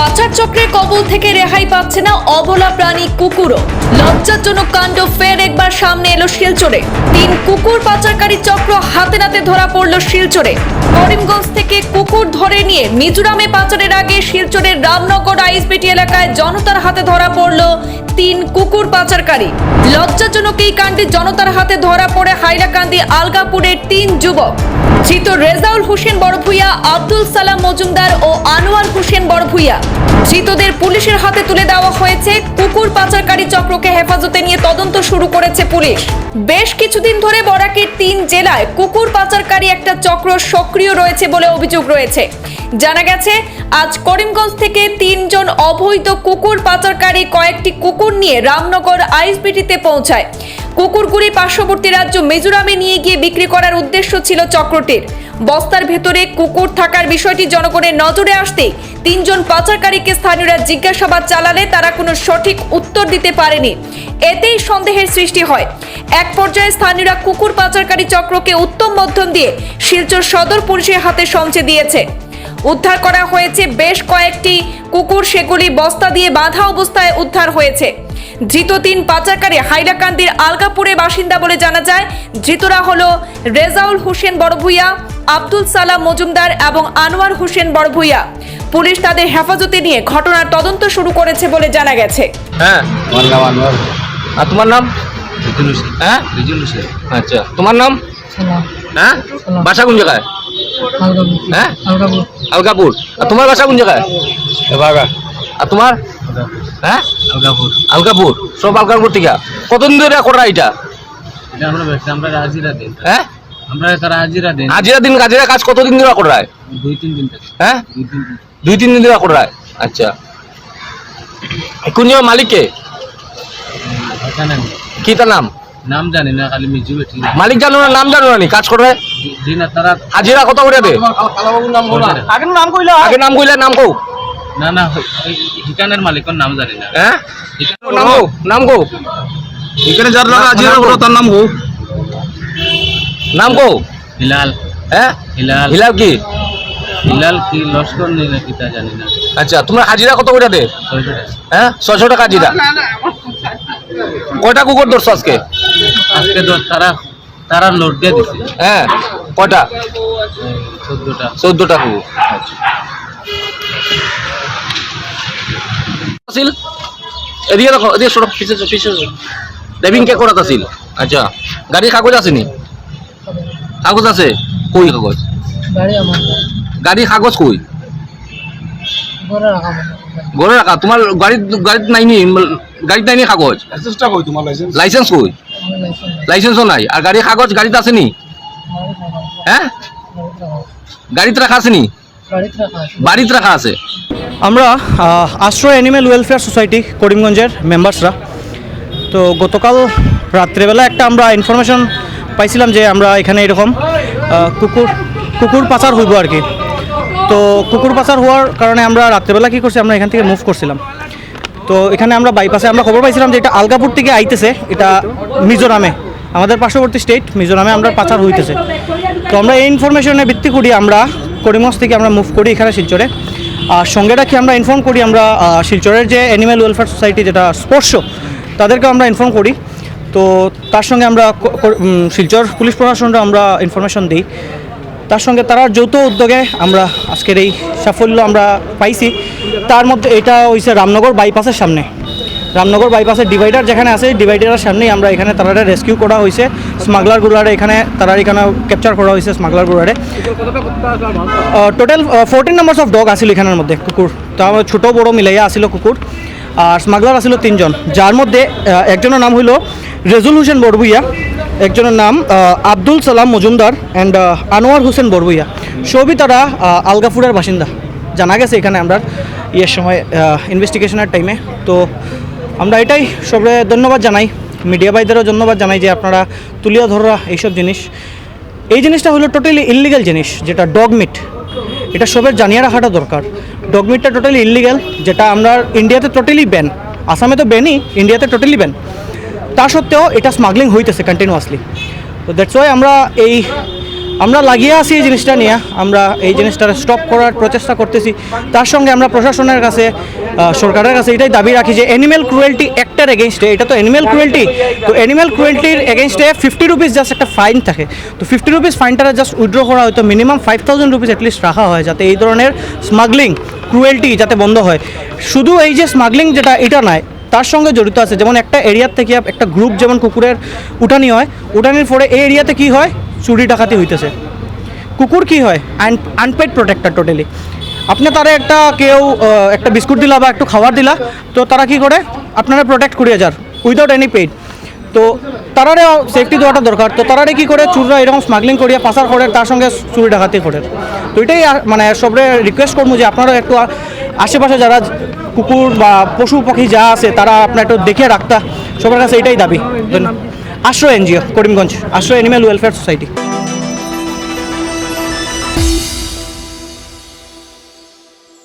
পাচার চক্রের কবল থেকে রেহাই পাচ্ছে না অবলা প্রাণী কুকুরও। লজ্জাজনক কাণ্ড ফের একবার সামনে এলো শিলচরে। তিন কুকুর পাচারকারী চক্র হাতে নাতে ধরা পড়ল শিলচরে। করিমগঞ্জ থেকে কুকুর ধরে নিয়ে মিজোরামে পাচারের আগে শিলচরের রামনগর আইসবিটি এলাকায় জনতার হাতে ধরা পড়ল তিন কুকুর পাচারকারী। লজ্জাজনক এই কাণ্ডে জনতার হাতে ধরা পড়ে হাইলাকান্দি আলগাপুরের তিন যুবক। ধৃত রেজাউল হোসেন বড়ভুইয়া, আব্দুল সালাম মজুমদার ও আনোয়ার হোসেন বড়ভুইয়া। ধৃতদের পুলিশের হাতে তুলে দেওয়া হয়েছে কুকুর পাচারকারী চক্রকে হেফাজতে নিয়ে তদন্ত শুরু করেছে পুলিশ। বেশ কিছুদিন ধরে বরাকের তিন জেলায় কুকুর পাচারকারী একটা চক্র সক্রিয় রয়েছে বলে অভিযোগ রয়েছে। জানা গেছে, আজ করিমগঞ্জ থেকে অবৈধ কুকুর পাচারকারী কয়েকটি কুকুর নিয়ে রামনগর আইসবিটিতে পৌঁছায়। কুকুরগুলি পার্শ্ববর্তী রাজ্য মিজোরামে নিয়ে গিয়ে বিক্রি করার উদ্দেশ্য ছিল চক্রটির। বস্তার ভেতরে কুকুর থাকার বিষয়টি জনগণের নজরে আসতে তিনজন পাচারকারীকে স্থানীয়রা জিজ্ঞাসাবাদ চালালে তারা কোনো সঠিক উত্তর দিতে পারেনি। এতেই সন্দেহের সৃষ্টি হয়। এক পর্যায়ে স্থানীয়রা কুকুর পাচারকারী চক্রকে উত্তম মধ্যম দিয়ে শিলচর সদর পুলিশের হাতে সমচে দিয়েছে। উদ্ধার করা হয়েছে বেশ কয়েকটি কুকুর সেগুলি বস্তা দিয়ে বাঁধা অবস্থায় উদ্ধার হয়েছে। ধৃত তিন পাচারকারী হাইলাকান্দির আলগাপুরে বাসিন্দা বলে জানা যায় ধৃতরা হল রেজাউল হোসেন বড়ভুইয়া আব্দুল সালাম মজুমদার এবং আনোয়ার হোসেন বড়ভুইয়া। পুলিশ তাদের হেফাজতে নিয়ে ঘটনার তদন্ত শুরু করেছে বলে জানা গেছে। হ্যাঁ। আমার নাম আনোয়ার। আর তোমার নাম? হ্যাঁ? আচ্ছা। তোমার নাম? হ্যাঁ? বাসা কোন জায়গায়? হ্যাঁ? আলগাপুর আর তোমার বাসা কোন জায়গায়? আর তোমার? হ্যাঁ? আলগাপুর আলকাপুর সব আলগাপুর থেকে। কতদিন ধরে করা এটা? এটা আমরা হাজিরা দিন। হ্যাঁ? আমরা তারা হাজিরা দিন। হাজিরা দিন হাজিরা কাজ কতদিন ধরে করায় দুই তিন দিন হ্যাঁ? দুই তিন দিন। দুই তিন দিন ধরে করায় আচ্ছা। কোন মালিককে এখানে কি তার নাম? নাম জানি না খালি মিজু মালিক জানো না নাম জানো না কাজ করে জি না তারা হাজিরা কত করে দে? আগে নাম কইলা আগে নাম কইলা নাম কও। না না ঠিকানের মালিকের নাম জানি না। হ্যাঁ? নাম কও নাম কও। এখানে যার লাগা হাজিরা করো তার নাম হোক নাম কও। হিলাল। হ্যাঁ? হিলাল। হিলাল কি? হিলাল কি লস্কর নেই না কি জানি না। আচ্ছা তোমরা হাজিরা কত করে দে? হ্যাঁ? ছয়শো টাকা হাজিরা। কয়টা কুকুর ধরছো আজকে? আজকে তো তারা তারা লোড দিয়ে দিছে। হ্যাঁ কয়টা? চোদ্দটা। চোদ্দটা কুকুর। আছিল এদিকে দেখো এদিকে সরো পিছে যাও, পিছে যাও। ড্রাইভিং কে করাত আছিল আচ্ছা। গাড়ির কাগজ আছে নি? কাগজ আছে? কই কাগজ? গাড়ি আমার। গাড়ির কাগজ কই? ঘরে রাখা মানে। ঘরে রাখা তোমার গাড়ির গাড়িত নাই নি গাড়িত নাই নি কাগজ লাইসেন্সটা কই তোমার লাইসেন্স লাইসেন্স কই। লাইসেন্সও নাই আর গাড়ির কাগজ গাড়িতে আছে নি গাড়িতে। হ্যাঁ গাড়িতে গাড়িতে রাখা আছে। নি রাখা আছে। বাড়িতে রাখা আছে আমরা আশ্রয় অ্যানিম্যাল ওয়েলফেয়ার সোসাইটি করিমগঞ্জের মেম্বার্সরা তো গতকাল রাত্রেবেলা একটা আমরা ইনফরমেশন পাইছিলাম যে আমরা এখানে এরকম কুকুর কুকুর পাচার হইব আর কি তো কুকুর পাচার হওয়ার কারণে আমরা রাত্রেবেলা কী করছি, আমরা এখান থেকে মুভ করছিলাম। তো এখানে আমরা বাইপাসে আমরা খবর পাইছিলাম যে এটা আলগাপুর থেকে আইতেছে, এটা মিজোরামে। আমাদের পার্শ্ববর্তী স্টেট মিজোরামে আমরা পাচার হইতেছে। তো আমরা এই ইনফরমেশনে ভিত্তি করি আমরা, করিমগঞ্জ থেকে আমরা মুভ করি এখানে শিলচরে। আর সঙ্গে রাখি আমরা ইনফর্ম করি আমরা শিলচরের যে অ্যানিম্যাল ওয়েলফেয়ার সোসাইটি যেটা স্পর্শ তাদেরকে আমরা ইনফর্ম করি। তো তার সঙ্গে আমরা শিলচর পুলিশ প্রশাসনরা আমরা ইনফরমেশন দিই। তার সঙ্গে তারা যৌথ উদ্যোগে আমরা আজকের এই সাফল্য আমরা পাইছি। তার মধ্যে এটা হয়েছে রামনগর বাইপাসের সামনে। রামনগর বাইপাসের ডিভাইডার যেখানে আছে ডিভাইডারের সামনেই আমরা এখানে তারা রেস্কিউ করা হয়েছে স্মাগলার গুলারে এখানে তারা এখানে ক্যাপচার করা হয়েছে smuggler গুলারে। Total fourteen numbers of dog আছিল এখানের মধ্যে, কুকুর। তার মধ্যে ছোটো, বড় মিলাইয়া আছিল কুকুর। আর স্মাগলার আছিল তিনজন। যার মধ্যে একজনের নাম হইল রেজুল হোসেন বড়বুইয়া একজনের নাম আব্দুল সালাম মজুমদার অ্যান্ড আনোয়ার হোসেন বড়বুইয়া সবই তারা আহ, আলগাপুরের বাসিন্দা। জানা গেছে এখানে আমরা ইয়ের সময় ইনভেস্টিগেশনের টাইমে তো আমরা এটাই সবে ধন্যবাদ জানাই। মিডিয়া ভাইদেরও ধন্যবাদ জানাই যে আপনারা তুলিয়া ধরা এইসব জিনিস। এই জিনিসটা হলো টোটালি ইলিগাল জিনিস যেটা ডগ মিট এটা সবের জানিয়ে রাখাটা দরকার। ডগ মিটটা টোটালি ইলিগাল যেটা আমরা ইন্ডিয়াতে টোটালি ব্যান আসামে তো ব্যানই ইন্ডিয়াতে টোটালি ব্যান তা সত্ত্বেও এটা স্মাগলিং হইতেছে কন্টিনিউয়াসলি তো দ্যাটস ওয়াই আমরা এই, আমরা লাগিয়ে আছি এই জিনিসটা নিয়ে, আমরা এই জিনিসটা স্টপ করার প্রচেষ্টা করতেছি। তার সঙ্গে আমরা প্রশাসনের কাছে সরকারের কাছে এটাই দাবি রাখি যে অ্যানিম্যাল ক্রুয়েলটি একটার এগেনস্টে এটা তো অ্যানিম্যাল ক্রুয়েলটি তো অ্যানিম্যাল ক্রুয়েলটির এগেনস্টে ফিফটি রুপিস জাস্ট একটা ফাইন থাকে। তো ফিফটি রুপিস ফাইনটা জাস্ট উইথড্র করা হয়তো minimum five thousand rupees at least রাখা হয় যাতে এই ধরনের স্মাগলিং ক্রুয়েলটি যাতে বন্ধ হয়। শুধু এই যে স্মাগলিং যেটা, এটা নয় তার সঙ্গে জড়িত আছে। যেমন একটা এরিয়ার থেকে একটা গ্রুপ যেমন কুকুরের উঠানি হয়, উঠানির পরে এই এরিয়াতে কি হয়? চুরি, ডাকাতি হইতেছে। কুকুর কি হয়? আনপেড প্রোটেক্টর টোটালি আপনি তারা একটা কেউ একটা বিস্কুট দিলা বা একটু খাবার দিলা, তো তারা কি করে? আপনারা প্রোটেক্ট করিয়ে যার উইদাউট এনি পেইড তো তারারে সেফটি দেওয়াটা দরকার। তো তারারে কি করে? চুররা এরকম স্মাগলিং করিয়া পাচার করে, তার সঙ্গে চুরি, ডাকাতি করে। তো এটাই মানে সবরে রিকোয়েস্ট করব যে আপনারা একটু আশেপাশে যারা কুকুর বা পশু পাখি যা আছে, তারা আপনার একটু দেখে রাখতা। সবার কাছে এটাই দাবি। আশ্রয় এনজিও, করিমগঞ্জ। আশ্রয় অ্যানিম্যাল ওয়েলফেয়ার সোসাইটি।